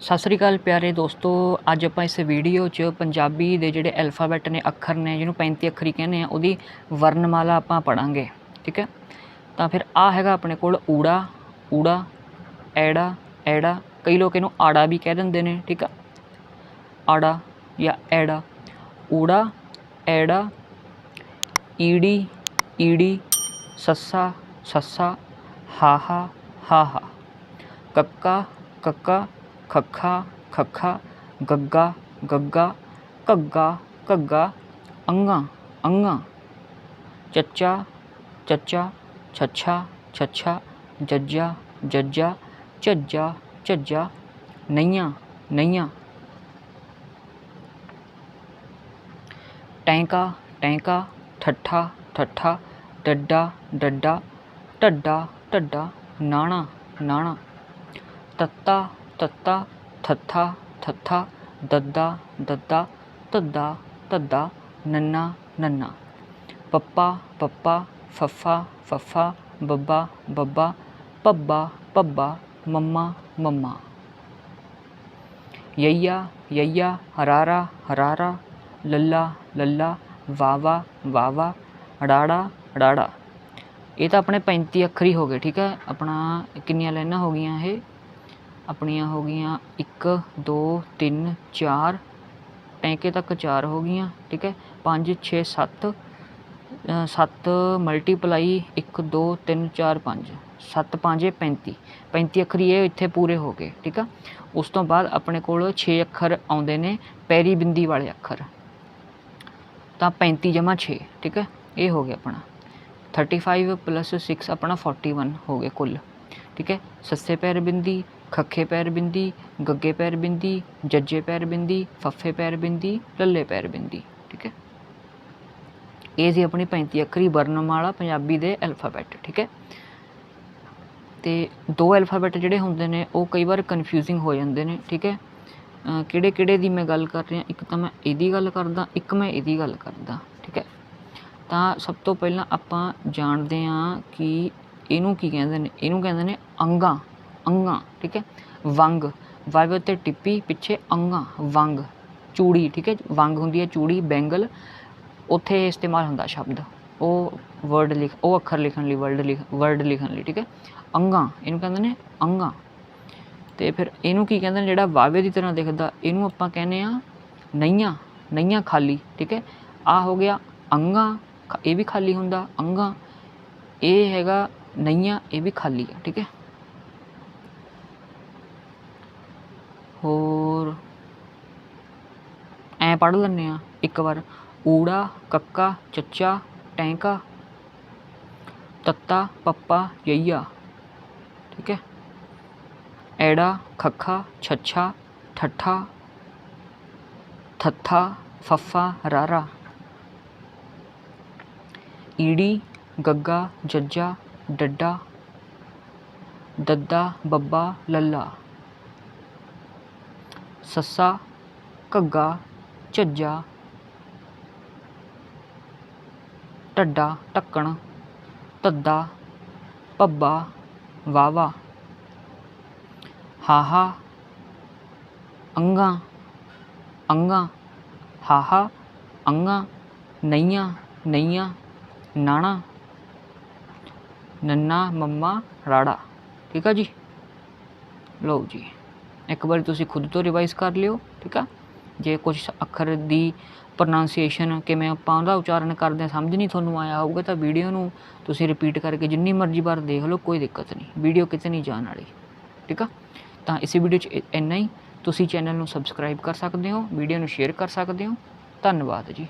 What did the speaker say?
ਸਤਿ ਸ੍ਰੀ ਅਕਾਲ ਪਿਆਰੇ ਦੋਸਤੋ, ਅੱਜ ਆਪਾਂ ਇਸ ਵੀਡੀਓ 'ਚ ਪੰਜਾਬੀ ਦੇ ਜਿਹੜੇ ਅਲਫਾਬੈਟ ਨੇ, ਅੱਖਰ ਨੇ, ਜਿਹਨੂੰ 35 ਅੱਖਰੀ ਕਹਿੰਦੇ ਆ, ਉਹਦੀ ਵਰਣਮਾਲਾ ਆਪਾਂ ਪੜਾਂਗੇ, ਠੀਕ ਹੈ? ਤਾਂ ਫਿਰ ਆ ਹੈਗਾ ਆਪਣੇ ਕੋਲ ਊੜਾ ਊੜਾ, ਐੜਾ ਐੜਾ, ਕਈ ਲੋਕ ਇਹਨੂੰ ਆੜਾ ਵੀ ਕਹਿ ਦਿੰਦੇ ਨੇ, ਠੀਕ ਆ? ਆੜਾ ਜਾਂ ਐੜਾ, ਊੜਾ, ਐੜਾ, ਈੜੀ ਈੜੀ, ਸੱਸਾ ਸੱਸਾ, ਹਾਹਾ ਹਾਹਾ, ਕੱਕਾ ਕੱਕਾ ਖੱਖਾ ਖੱਖਾ, ਗੱਗਾ ਗੱਗਾ, ਘੱਗਾ ਘੱਗਾ, ਅੰਗਾ ਅੰਗਾ। ਚੱਚਾ ਚੱਚਾ, ਛੱਛਾ ਛੱਛਾ, ਜੱਜਾ ਜੱਜਾ, ਝੱਜਾ ਝੱਜਾ, ਨਈਆਂ ਨਈਆਂ। ਟੈਂਕਾ ਟੈਂਕਾ, ਠੱਠਾ ਠੱਠਾ, ਡੱਡਾ ਡੱਡਾ, ਢੱਡਾ ਢੱਡਾ, ਨਾਣਾ ਨਾਣਾ। ਤੱਤਾ ਤੱਤਾ ਥੱਥਾ ਥੱਥਾ ਦੱਦਾ ਦੱਦਾ ਧੱਦਾ ਧੱਦਾ ਨੰਨਾ ਨੰਨਾ ਪੱਪਾ ਪੱਪਾ ਫੱਫਾ ਫੱਫਾ ਬੱਬਾ ਬੱਬਾ ਪੱਬਾ ਪੱਬਾ ਮੰਮਾ ਮੰਮਾ ਯਈਆ ਯਈਆ ਹਰਾਰਾ ਹਰਾਰਾ ਲੱਲਾ ਲੱਲਾ ਵਾਵਾ ਵਾਵਾ ਅੜਾੜਾ ਅੜਾੜਾ ਇਹ ਤਾਂ ਆਪਣੇ 35 ਅੱਖਰੀ ਹੋ ਗਏ ਠੀਕ ਹੈ ਆਪਣਾ ਕਿੰਨੀਆਂ ਲਾਈਨਾਂ ਹੋ ਗਈਆਂ ਇਹ ਆਪਣੀਆਂ ਹੋ ਗਈਆਂ 1 2 3 4 ਟੈਂਕੇ ਤੱਕ ਚਾਰ ਹੋ ਗਈਆਂ, ਠੀਕ ਹੈ? 5 6 7 7 ਮਲਟੀਪਲਾਈ 1 2 3 4 5 7 5 35 35 ਅੱਖਰੀ ਇਹ ਇੱਥੇ ਪੂਰੇ ਹੋ ਗਏ, ਠੀਕ ਆ? ਉਸ ਤੋਂ ਬਾਅਦ ਆਪਣੇ ਕੋਲ 6 ਅੱਖਰ ਆਉਂਦੇ ਨੇ, ਪੈਰੀ ਬਿੰਦੀ ਵਾਲੇ ਅੱਖਰ। ਤਾਂ 35 ਜਮਾ 6 ਠੀਕ ਹੈ? ਇਹ ਹੋ ਗਿਆ ਆਪਣਾ। 35 ਪਲੱਸ 6 ਆਪਣਾ 41 ਹੋ ਗਏ ਕੁੱਲ, ਠੀਕ ਹੈ? ਸੱਸੇ ਪੈਰ ਬਿੰਦੀ ਖੱਖੇ ਪੈਰ ਬਿੰਦੀ, ਗੱਗੇ ਪੈਰ ਬਿੰਦੀ, ਜੱਜੇ ਪੈਰ ਬਿੰਦੀ, ਫੱਫੇ ਪੈਰ ਬਿੰਦੀ, ਲੱਲੇ ਪੈਰ ਬਿੰਦੀ, ਠੀਕ ਹੈ? ਇਹ ਸੀ ਆਪਣੀ 35 ਅੱਖਰੀ ਵਰਣਮਾਲਾ ਪੰਜਾਬੀ ਦੇ ਅਲਫਾਬੈਟ ਠੀਕ ਹੈ? ਤੇ ਦੋ ਅਲਫਾਬੈਟ ਜਿਹੜੇ ਹੁੰਦੇ ਨੇ, ਉਹ ਕਈ ਵਾਰ ਕਨਫਿਊਜ਼ਿੰਗ ਹੋ ਜਾਂਦੇ ਨੇ, ਠੀਕ ਹੈ? ਕਿਹੜੇ ਕਿਹੜੇ ਦੀ ਮੈਂ ਗੱਲ ਕਰ ਰਿਹਾ, ਇੱਕ ਤਾਂ ਮੈਂ ਇਹਦੀ ਗੱਲ ਕਰਦਾ, ਇੱਕ ਮੈਂ ਇਹਦੀ ਗੱਲ ਕਰਦਾ, ਠੀਕ ਹੈ? ਤਾਂ ਸਭ ਤੋਂ ਪਹਿਲਾਂ ਆਪਾਂ ਜਾਣਦੇ ਹਾਂ ਕਿ ਇਹਨੂੰ ਕੀ ਕਹਿੰਦੇ ਨੇ, ਇਹਨੂੰ ਕਹਿੰਦੇ ਨੇ ਅੰਗਾ ਅੰਗਾ, ਠੀਕ ਹੈ? ਵੰਗ ਵਾਵੇ ਤੇ ਟਿੱਪੀ, ਪਿੱਛੇ ਅੰਗਾ, ਵੰਗ, ਚੂੜੀ, ਠੀਕ ਹੈ? ਵੰਗ ਹੁੰਦੀ ਹੈ ਚੂੜੀ, ਬੈਂਗਲ, ਉੱਥੇ ਇਸਤੇਮਾਲ ਹੁੰਦਾ ਸ਼ਬਦ। ਉਹ ਵਰਡ ਲਿਖ, ਉਹ ਅੱਖਰ ਲਿਖਣ ਲਈ ਵਰਡ ਲਿਖ ਵਰਡ ਲਿਖਣ ਲਈ, ਠੀਕ ਹੈ? ਅੰਗਾ, ਇਹਨੂੰ ਕਹਿੰਦੇ ਨੇ ਅੰਗਾ। ਤੇ ਫਿਰ ਇਹਨੂੰ ਕੀ ਕਹਿੰਦੇ ਨੇ? ਜਿਹੜਾ ਵਾਵੇ ਦੀ ਤਰ੍ਹਾਂ ਦਿਖਦਾ, ਇਹਨੂੰ ਆਪਾਂ ਕਹਿੰਦੇ ਆ ਨਈਆਂ ਨਈਆਂ ਖਾਲੀ, ਠੀਕ ਹੈ? ਆ ਹੋ ਗਿਆ ਅੰਗਾ, ਇਹ ਵੀ ਖਾਲੀ ਹੁੰਦਾ, ਅੰਗਾ। ਇਹ ਹੈਗਾ ਨਈਆਂ, ਇਹ ਵੀ ਖਾਲੀ ਆ ਠੀਕ ਹੈ? ਹੋਰ। ਐ ਪੜ੍ਹ ਲੈਂਦੇ ਆ ਇੱਕ ਵਾਰ। ਊੜਾ, ਕੱਕਾ, ਚੱਚਾ, ਟੈਂਕਾ, ਤੱਤਾ, ਪੱਪਾ, ਯਈਆ। ਠੀਕ ਹੈ। ਐੜਾ, ਖੱਖਾ, ਛੱਛਾ, ਠੱਠਾ, ਥੱਥਾ, ਫੱਫਾ, ਰਾਰਾ। ਈੜੀ, ਗੱਗਾ, ਜੱਜਾ, ਡੱਡਾ, ਦੱਦਾ, ਬੱਬਾ, ਲੱਲਾ। ਸੱਸਾ, ਘੱਗਾ, ਝੱਜਾ, ਢੱਡਾ, ਢੱਕਣ, ਧੱਦਾ ਪੱਬਾ ਵਾਵਾ ਹਾਹਾ, ਅੰਗਾ ਅੰਗਾ, ਹਾਹਾ, ਅੰਗਾ, ਨਈਆਂ ਨਈਆਂ, ਨਾਣਾ, ਨੰਨਾ, ਮੰਮਾ, ਰਾੜਾ। ਠੀਕ ਆ ਜੀ? ਲਓ ਜੀ। ਇੱਕ ਵਾਰੀ ਤੁਸੀਂ ਖੁਦ ਤੋਂ ਰਿਵਾਈਜ਼ ਕਰ ਲਿਓ, ਠੀਕ ਆ? ਜੇ ਕੁਝ ਅੱਖਰ ਦੀ ਪ੍ਰੋਨਾਂਸੀਏਸ਼ਨ ਕਿਵੇਂ ਆਪਾਂ ਉਹਦਾ ਉਚਾਰਨ ਕਰਦੇ ਹਾਂ, ਸਮਝ ਨਹੀਂ ਤੁਹਾਨੂੰ ਆਇਆ ਹੋਊਗਾ ਤਾਂ ਵੀਡੀਓ ਨੂੰ ਤੁਸੀਂ ਰਿਪੀਟ ਕਰਕੇ ਜਿੰਨੀ ਮਰਜ਼ੀ ਵਾਰ ਦੇਖ ਲਓ, ਕੋਈ ਦਿੱਕਤ ਨਹੀਂ। ਵੀਡੀਓ ਕਿਤੇ ਨਹੀਂ ਜਾਣ ਵਾਲੀ, ਠੀਕ ਆ? ਤਾਂ ਇਸ ਵੀਡੀਓ 'ਚ ਇ- ਇੰਨਾ ਹੀ। ਤੁਸੀਂ ਚੈਨਲ ਨੂੰ ਸਬਸਕ੍ਰਾਈਬ ਕਰ ਸਕਦੇ ਹੋ ਵੀਡੀਓ ਨੂੰ ਸ਼ੇਅਰ ਕਰ ਸਕਦੇ ਹੋ। ਧੰਨਵਾਦ ਜੀ।